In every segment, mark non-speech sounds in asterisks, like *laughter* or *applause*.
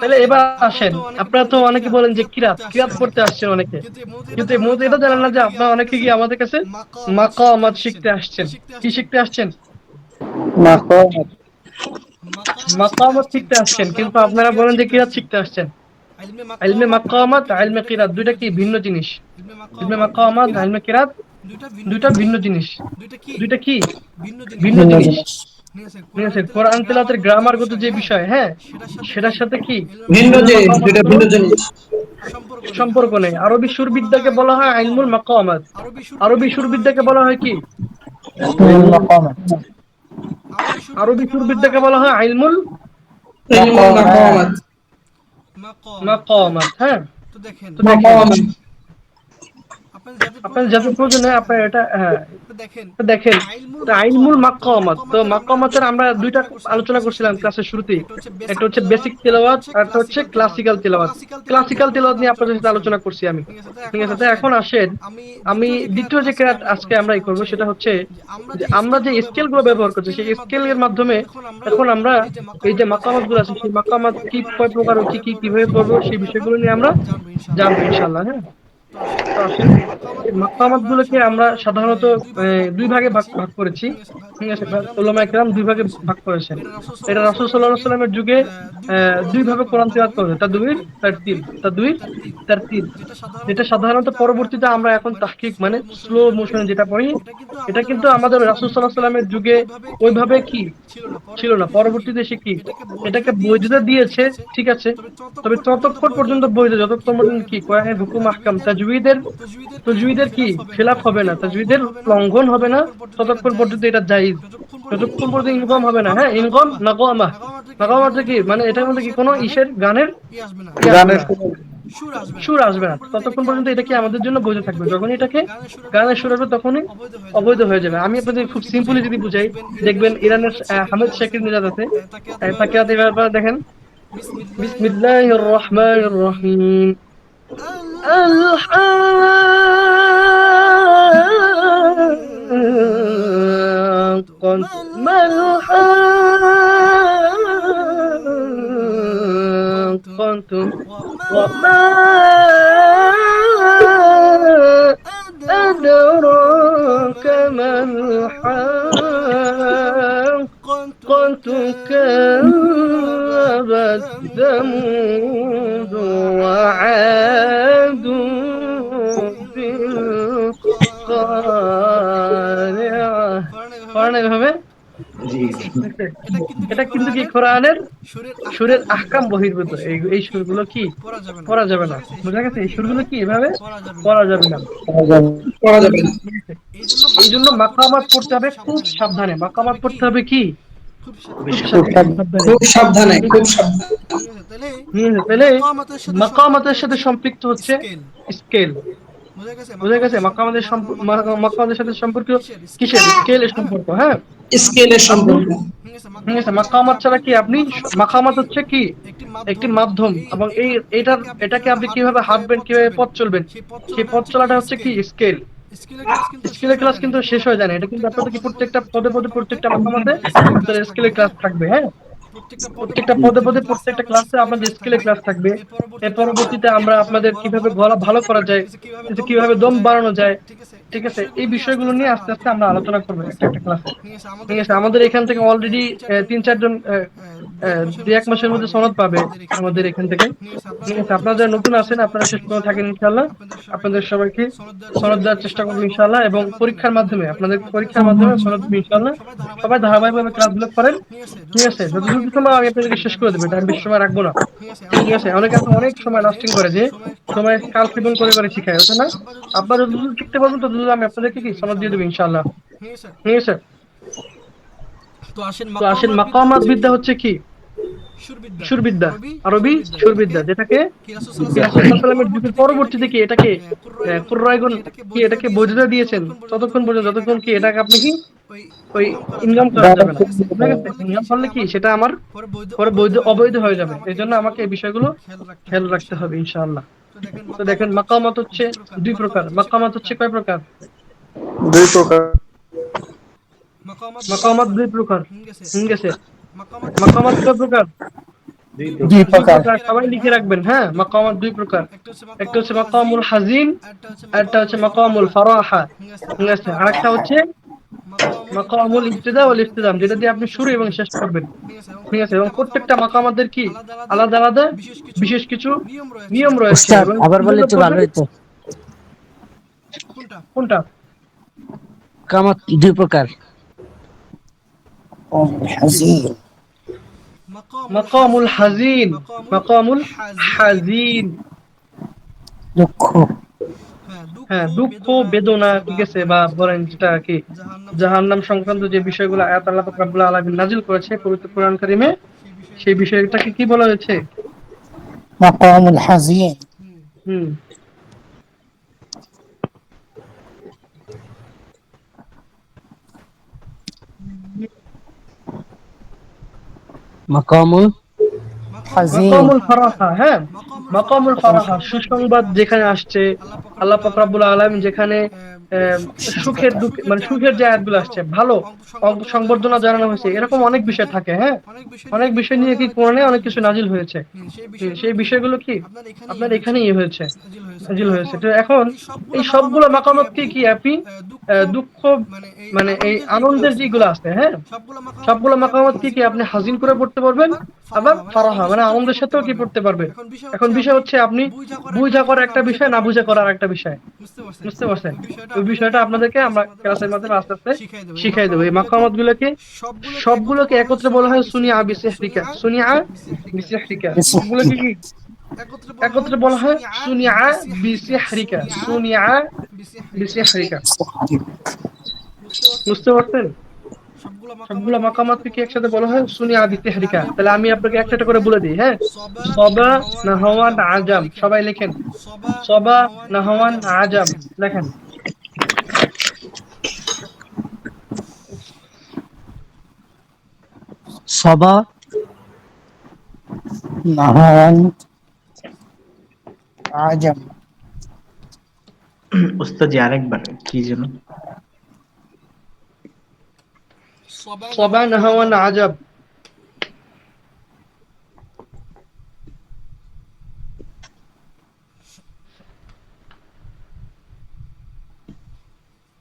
তাহলে এবার আসেন। আপনারা তো অনেকে বলেন যে কিরাত কিরাত পড়তে আসছেন অনেকে। কিন্তু মূলত এটা জানেন না যে আপনারা অনেকে কি আমাদের কাছে মাকামাত শিখতে আসছেন। কি শিখতে আসছেন? মাকামাত। মাকামাত শিখতে আসছেন। কিন্তু আপনারা বলেন যে কিরাত শিখতে আসছেন। ইলমে মাকামাত। ইলমে কিরাত দুইটা কি ভিন্ন জিনিস? ইলমে মাকামাত ইলমে কিরাত। দুইটা ভিন্ন জিনিস। দুইটা কি? ভিন্ন জিনিস। ঠিক আছে কোরআন তেলাওয়াতের গ্রামারগত যে বিষয় হ্যাঁ সেটার সাথে কি? ভিন্ন দুটা ভিন্ন জিনিস। সম্পর্ক নেই। আরবি সুরবিদ্যাকে বলা হয় আইলমুল মাকামাত আরবি সুরবিদ্যাকে বলা হয় কি? আরবি সুরবিদ্যাকে বলা হয় আইলমুল মাকামাত মাকামাত হ্যাঁ। তো দেখেন। আপনার যাদের যাতে প্রয়োজন হয় আপনার এটা হ্যাঁ দেখেন আইলমুল মাকামাত তো মাকামাতের আমরা দুইটা আলোচনা করছিলাম ক্লাসের শুরুতেই। একটা হচ্ছে বেসিক তেলাওয়াত আর একটা হচ্ছে ক্লাসিক্যাল তেলাওয়াত ক্লাসিক্যাল তেলাওয়াত নিয়ে আপনাদের সাথে আলোচনা করছি আমি। ঠিক আছে তো এখন আসেন। আমি দ্বিতীয় যে ক্রাত আজকে আমরা এই করব সেটা হচ্ছে আমরা যে স্কেলগুলো ব্যবহার করছি সেই স্কেল এর মাধ্যমে এখন আমরা এই যে মাকামাতগুলো আছে সেই মাকামাত কি কয় প্রকার কি কি কীভাবে করব সেই বিষয়গুলো নিয়ে আমরা জানব ইনশাল্লাহ হ্যাঁ। তো আমরা সাধারণত দুই ভাগে ভাগ ভাগ করেছি। ওলামা একরাম দুই ভাগে ভাগ করেছেন। এটা রাসূল আলাইহি সাল্লামের যুগে দুই ভাবে কোরআন দুই তার তিন দুই তার তিন যেটা সাধারণত পরবর্তীতে আমরা এখন তাহকিক মানে স্লো মোশনে যেটা পড়ি, এটা কিন্তু আমাদের রাসূল আলাইহি সাল্লামের যুগে ওইভাবে কি ছিল না। পরবর্তীতে সে কি? এটাকে বৈধতা দিয়েছে, ঠিক আছে। তবে ততক্ষণ পর্যন্ত বৈধ, যতক্ষণ পর্যন্ত কি? কোরআনের হুকুম, আহকাম তাজউইদের কি খেলাফ হবে না? লঙ্ঘন হবে না? ততক্ষণ পর্যন্ত এটা জায়েজ। যতক্ষণ পর্যন্ত ইনকাম হবে না। হ্যাঁ ইনকাম নাকামা। নাকামাটা কি? মানে এটার মধ্যে কি কোনো ইসের গানের গানের সুর আসবে না। ততক্ষণ পর্যন্ত এটা কি আমাদের জন্য বৈধ থাকবে? যখন এটাকে গানের সুর আসবে তখনই অবৈধ হয়ে যাবে। আমি আপনাদের খুব সিম্পলি যদি বুঝাই দেখবেন ইরানের হামিদ শাকির নিজাদ আছে। তাকে দেখেন। বিসমিল্লাহির রহমানির রহিম। الحاقة ما الحاقة وما أدراك ما الحاقة كذبت ثمود وعاد. এটা কিন্তু কি কোরআনের? সুরের আহকাম বহির্ভূত। এই এই সুরগুলো কি? পড়া যাবে না। বোঝা গেছে? এই সুরগুলো কি এভাবে? পড়া যাবে না। করা যাবে না। এই জন্য মাকামাত পড়তে হবে। খুব সাবধানে। মাকামাত পড়তে হবে কি? খুব সাবধানে। খুব সাবধানে। তাহলে মাকামাতের সাথে মাকামাতের সম্পৃক্ত হচ্ছে স্কেল। স্কেল। বোঝা গেছে? বোঝা গেছে? মাকামাদের মাকামাদের সাথে সম্পর্ক কিসের? স্কেলের সম্পর্ক হ্যাঁ? স্কেলের সম্পর্ক ঠিক মাকামাত ছাড়া কি আপনি মাকামাত হচ্ছে কি? একটি মাধ্যম এবং এই এটার এটাকে আপনি কীভাবে হাঁটবেন, কীভাবে পথ চলবেন? সেই পথ চলাটা হচ্ছে কি? স্কেল। স্কেলের ক্লাস কিন্তু স্কেলের ক্লাস কিন্তু শেষ হয়ে যায় না। এটা কিন্তু আপনাদের কি প্রত্যেকটা পদে পদে প্রত্যেকটা মাকামাতে স্কেলের ক্লাস থাকবে হ্যাঁ? প্রত্যেকটা পদে পদে প্রত্যেকটা ক্লাসে আমাদের স্কিলে ক্লাস থাকবে। এর পরবর্তীতে আমরা আপনাদের কীভাবে ভালো ভালো করা যায় কিন্তু কীভাবে দম বাড়ানো যায় ঠিক আছে? এই বিষয়গুলো নিয়ে আস্তে আস্তে আমরা আলোচনা করব একটা একটা ক্লাসে ঠিক আছে? আমাদের এখান থেকে অলরেডি তিন চারজন আহ, দুই এক মাসের মধ্যে সনদ পাবে আমাদের এখান থেকে। ঠিক আছে আপনারা যারা নতুন আছেন আপনারা শেষ পর্যন্ত থাকেন ইনশাল্লাহ আপনাদের সবাইকে সনদ দেওয়ার চেষ্টা করব ইনশাল্লাহ এবং পরীক্ষার মাধ্যমে আপনাদের পরীক্ষার মাধ্যমে সনদ ইনশাল্লাহ সবাই ধারাবাহিকভাবে ক্লাসগুলো করেন। ঠিক আছে যতটুকু সময় আমি আপনাদেরকে শেষ করে দেবো এটা আমি বেশি সময় রাখব না। ঠিক আছে অনেকে এখন অনেক সময় লাস্টিং করে যে সময় কাল সেবন করে করে শিখায় হচ্ছে না? আপনারা যতদূর শিখতে পারবেন ততদূর আমি আপনাদেরকে কি সনদ দিয়ে দেবো ইনশাল্লাহ ঠিক আছে। আসেন তো আসেন মাকামাত বিদ্যা হচ্ছে কি? সুরবিদ্যা। আরবি? সুরবিদ্যা। যেটাকে রাসূলুল্লাহামের যুগের পরবর্তীতে কি এটাকে কি এটাকে বৈধতা দিয়েছেন? ততক্ষণ পর্যন্ত যতক্ষণ কি এটাকে আপনি কি ওই ইনকাম করা যাবে না। ইনকাম করলে কি সেটা আমার পরে বৈধ অবৈধ হয়ে যাবে। এই জন্য আমাকে এই বিষয়গুলো খেয়াল রাখতে হবে। ইনশাআল্লাহ। তো দেখেন মাকামাত হচ্ছে দুই প্রকার। মাকামাত হচ্ছে কয় প্রকার? দুই প্রকার। মাকামাত দুই প্রকার। ঠিক আছে মাকামাত প্রকার। দুই প্রকার। সবাই লিখে রাখবেন হ্যাঁ? মাকামাত দুই প্রকার। একটা হচ্ছে মাকামুল হাজিন একটা হচ্ছে মাকামুল ফারাহা। ঠিক আছে। আরেকটা হচ্ছে মাকামুল ইবতিদা ওয়াল ইফতিদাম যেটা দিয়ে আপনি শুরু এবং শেষ করবেন। ঠিক আছে এবং প্রত্যেকটা মাকামাতের কি? আলাদা আলাদা বিশেষ কিছু নিয়ম রয়েছে। আবার বললে একটু ভালো? হতো কোনটা? কোনটা? কামাত দুই প্রকার। হাজির মাকামুল হাজিন মাকামুল হাজিন। দুঃখ। হ্যাঁ দুঃখ বেদনা ঠিক আছে বা বলেন যেটা কি? জাহান্নাম সংক্রান্ত যে বিষয়গুলো আয়াত আল্লাহ পাক আলামিন নাজিল করেছে পবিত্র কোরআন কারিমে সেই বিষয়টাকে কি বলা হয়েছে? মাকামুল হাজির হুম। মাকামুল? মাকামুল ফারাহা হ্যাঁ। মাকামুল ফারাহা সুসংবাদ যেখানে আসছে। আল্লাহ আলামিন যেখানে সুখের দুঃখ মানে সুখের যে আয়াতগুলো আসছে ভালো সংবর্ধনা জানানো হয়েছে এরকম অনেক বিষয় থাকে হ্যাঁ? অনেক বিষয় নিয়ে কি কোরআনে অনেক কিছু নাজিল হয়েছে? সেই বিষয়গুলো কি আপনার এখানেই হয়েছে নাজিল হয়েছে। তো এখন এই সবগুলো মাকামত কি কি আপনি দুঃখ মানে এই আনন্দের যেগুলো আছে হ্যাঁ? সবগুলো মাকামত কি কি আপনি হাজিন করে পড়তে পারবেন? আবার ফারাহা মানে আনন্দের সাথেও কি পড়তে পারবেন? এখন বিষয় হচ্ছে আপনি বুঝা করা একটা বিষয় না বুঝা করার একটা বিষয়। বুঝতে পারছেন ওই বিষয়টা আপনাদেরকে আমরা ক্লাসের মাধ্যমে আস্তে আস্তে শিখাই দেবো। এই মাকামত গুলোকে সবগুলোকে একত্রে বলা হয় সুনিয়া বিসিহরিকা সুনিয়া বিসিহরিকা সবগুলোকে কি? একত্রে বলা হয় সুনিয়া বিসিহরিকা সুনিয়া বিসিহরিকা বুঝতে পারছেন? সবগুলো মাকামাতকে কি একসাথে বলা হয়? সুনিয়া বিসিহরিকা তাহলে আমি আপনাকে একটা একটা করে বলে দিই হ্যাঁ? সবা নাহওয়ান আজাম। সবাই লেখেন। সবা নাহওয়ান আজাম। লেখেন। সবা নাহান আজম। আরেকবার কি যেন? সবা নাহওয়ান আজাব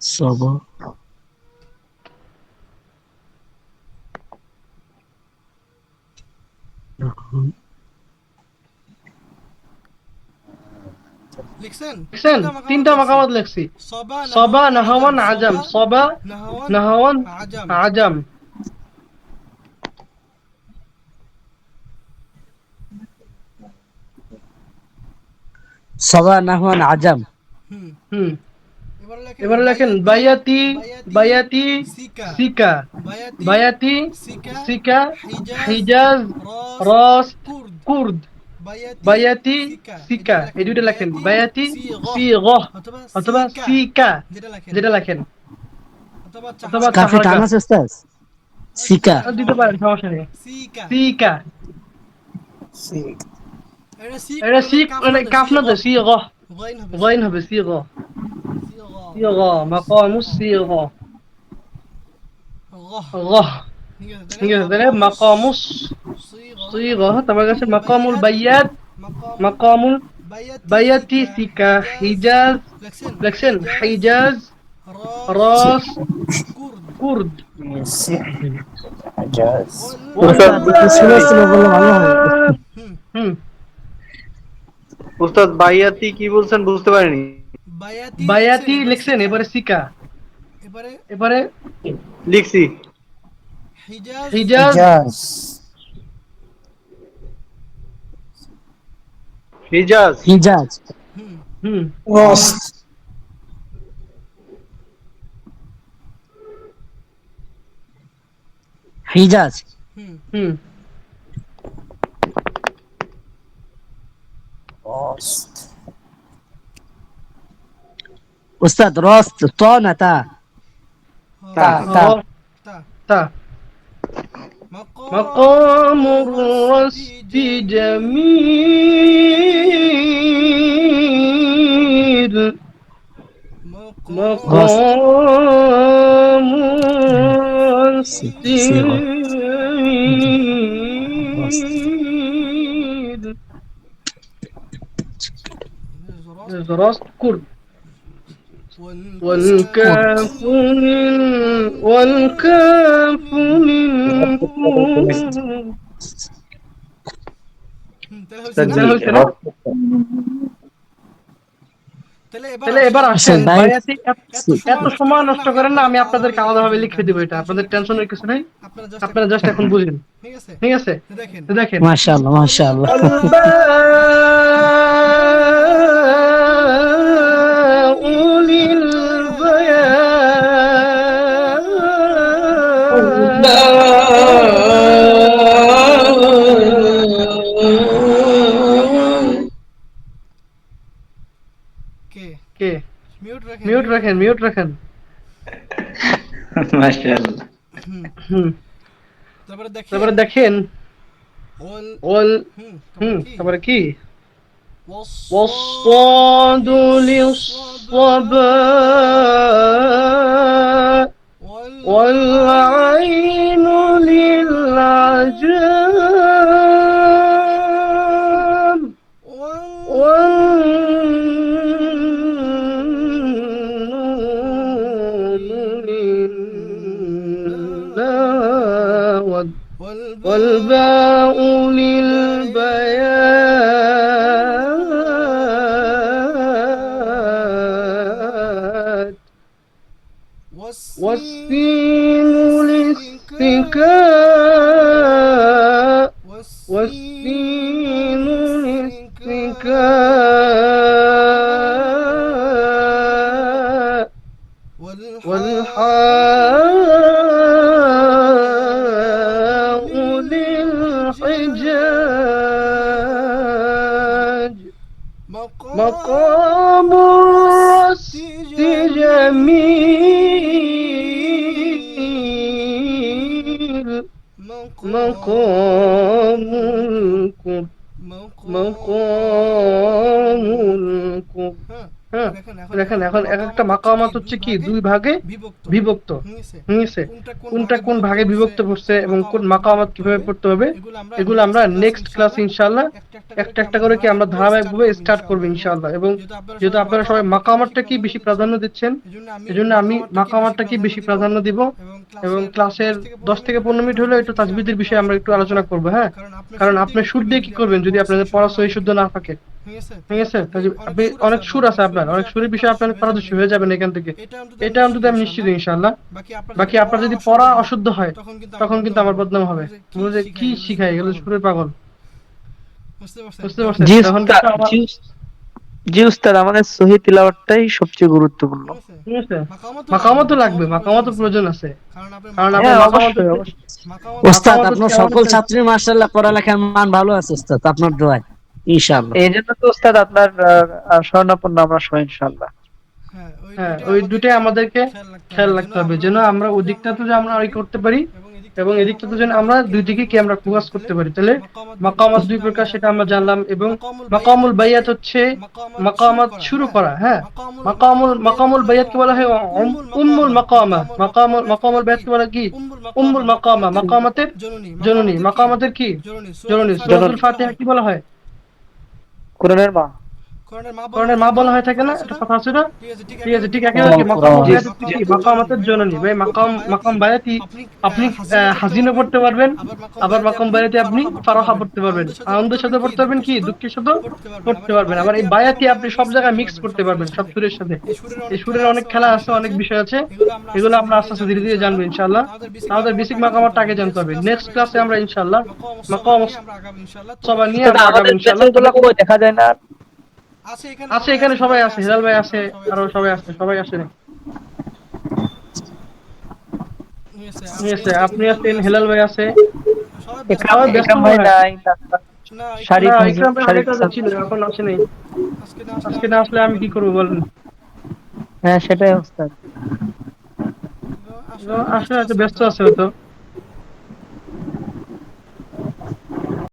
সবা লিখছেন? তিনটা মাকামাত লিখছি। সবা নাহওয়ান আজাম। সবা নাহওয়ান আজাম। সবা নাহওয়ান আজাম। হুম। হুম। লেখেন বায়াতি বায়াতি সিকা। বায়াতি সিকা হিজাজ রস কুর্দ। কুর্দ বায়াতি বায়াতি সিকা এই দুইটা লেখেন বায়াতি সিগহ অথবা অথবা সিকা সিকা যেটা লেখেন যেটা লেখেন অথবা অথবা চাহা কাফি টান আছে উস্তাদ সিকা দিতে পারেন সমস্যা নেই সিকা সিকা সিক এটা সিক এটা সিক মানে কাফ না তো সিগহ গাইন হবে গাইন হবে সিগহ সিগা সিগহ মাকামুস সিগহ গাহ গহ ঠিক ঠিক আছে তাহলে মাকামুস সিগা সিগহ তোমার কাছে মাকামুল বায়াত মাকাম মাকামুল বায়াতি বায়াতি সিকা হিজাজ লেখছেন লেখছেন হিজাজ রস রস কুর্দ। কুর্দ হাজাজ স্লো স্লো বললে ভালো হয় হুম। হুম উস্তাদ বাইয়াতি কি বলছেন বুঝতে পারিনি। বায়াতি বায়াতি লিখছেন এবারে সিকা। এবারে? এবারে? লিখছি। হিজাজ হিজাজ হাজাজ হিজাজ হিজাজ হুম হুম রস হিজাজ হুম হুম রস্ত উস্তাদ রস مقام الرصد جميل. مقام الرصد جميل. رصد كرد. والكاف والكاف من والكاف من হুম, তাহলে উস্তাদ হয়েছে জি, না? হয়েছে না? তাহলে এবার তাহলে এবার আসেন। আসেন ভাই। বায়াতি এত- এত সময় নষ্ট করেন না আমি আপনাদেরকে আলাদাভাবে লিখে দিব এটা আপনাদের টেনশনের কিছু নাই আপনারা just আপনারা জাস্ট এখন বুঝেন ঠিক আছে ঠিক আছে দেখেন তো দেখেন মাশাআল্লাহ মাশাআল্লাহ রাখেন মিউট রাখেন মিউট রাখেন *laughs* মাশাআল্লাহ হুম, হুম তারপরে দেখেন তারপরে দেখেন ওয়াল ওল হুম হুম তারপরে কি তারপরে কি والصاد والصاد للصباء للحجاج مقام الرست جميل. مقام الكب مقام الكب হ্যাঁ দেখেন এখন এক একটা মাকামাত হচ্ছে কি? দুই ভাগে বিভক্ত। আছে কোনটা কোন ভাগে বিভক্ত পড়ছে এবং কোন মাকামাত কীভাবে পড়তে হবে এগুলো আমরা নেক্সট ক্লাস ইনশাআল্লাহ একটা একটা করে কি আমরা ধারাবাহিকভাবে স্টার্ট করব ইনশাআল্লাহ। এবং যেহেতু আপনারা সবাই মাকামাতটা কি বেশি প্রাধান্য দিচ্ছেন এজন্য আমি মাকামাতটা কি বেশি প্রাধান্য দিব। এবং ক্লাসের দশ থেকে পনেরো মিনিট হলে একটু তাজবিদের বিষয়ে আমরা একটু আলোচনা করব হ্যাঁ? কারণ আপনি সুর দিয়ে কি করবেন যদি আপনাদের পড়া সহি শুদ্ধ না থাকে? ঠিক আছে? আপনি অনেক সুর আছে আপনার অনেক সুরের বিষয়ে আপনি অনেক পারদর্শী হয়ে যাবেন এখান থেকে। এটা অন্তত আমি নিশ্চিত ইনশাআল্লাহ। বাকি আপনার যদি পড়া অশুদ্ধ হয় তখন কিন্তু আমার বদনাম হবে। যে কি এগুলো সুরের পাগল? বুঝতে পারছেন? জি উস্তাদ উস্তাদ আমাদের সহি তিলাওয়াতটাই সবচেয়ে গুরুত্বপূর্ণ। ঠিক আছে? মাকামাতও লাগবে মাকামাতও প্রয়োজন আছে। কারণ আপনি কারণ হ্যাঁ, আপনার মাকামাত। মাকামাত ওস্তাদ মাকামাত আপনার সকল ছাত্রী মাশাআল্লাহ পড়ালেখার মান ভালো আছে ওস্তাদ আপনার দোয়ায়। ইনশাআল্লাহ। এই জন্য তো উস্তাদ আপনার স্বর্ণাপন্ন আমরা সহ ইনশাআল্লাহ। হ্যাঁ ওই হ্যাঁ দুটাই আমাদেরকে খেয়াল রাখতে হবে। যেন আমরা ওই দিকটাতে যে আমরা করতে পারি এবং এদিকটাতে যেন আমরা দুই দিকে কি আমরা ফোকাস করতে পারি। তাহলে মাকামাত দুই প্রকার সেটা আমরা জানলাম এবং মাকামুল বাইয়াত হচ্ছে মাকামাত শুরু করা হ্যাঁ। মাকামুল মাকামুল বাইয়াতকে বলা হয় উম- উম্মুল মাকামা মাকামুল মাকামুল বাইয়াতকে বলা কি? উম্মুল মাকামা। মাকামাতের জননী মাকামাতের কি? জননী সূরাতুল ফাতিহা। কি বলা হয়? কোরআনের মা মা বলা হয় থাকে না? একটা কথা আছে না ঠিক আছে ঠিক ঠিক আছে ঠিক মাকাম মাকামাতের জননী ভাই মাকাম মাকাম বায়াতি আপনি পড়তে পারবেন। আবার মাকাম বায়াতি আপনি ফারাহা পড়তে পারবেন। আনন্দের সাথে পড়তে পারবেন কি? দুঃখের সাথে পড়তে পারবেন। আবার এই বায়াতি আপনি সব জায়গায় মিক্স করতে পারবেন সব সুরের সাথে। এই সুরের অনেক খেলা আছে অনেক বিষয় আছে। এগুলো আমরা আস্তে আস্তে ধীরে ধীরে জানব ইনশাআল্লাহ। আমাদের বেসিক মাকামারটা আগে জানতে হবে। নেক্সট ক্লাসে আমরা ইনশাআল্লাহ মাকাম আমরা আগামী ইনশাআল্লাহ। সবাই নিয়ে আমরা আগাবো আমাদের ইনশাআল্লাহ দেখা যায় না আছে এখানে আছে এখানে সবাই আছে হেলাল ভাই আছে আরও সবাই আছে সবাই আছে আপনি আছেন হেলাল ভাই আছে। সবাই ব্যস্ত। ভাই নাই আজকে না আসলে আমি কি করব বলেন? হ্যাঁ সেটাই উস্তাদ আসলে ব্যস্ত আছে হয়তো।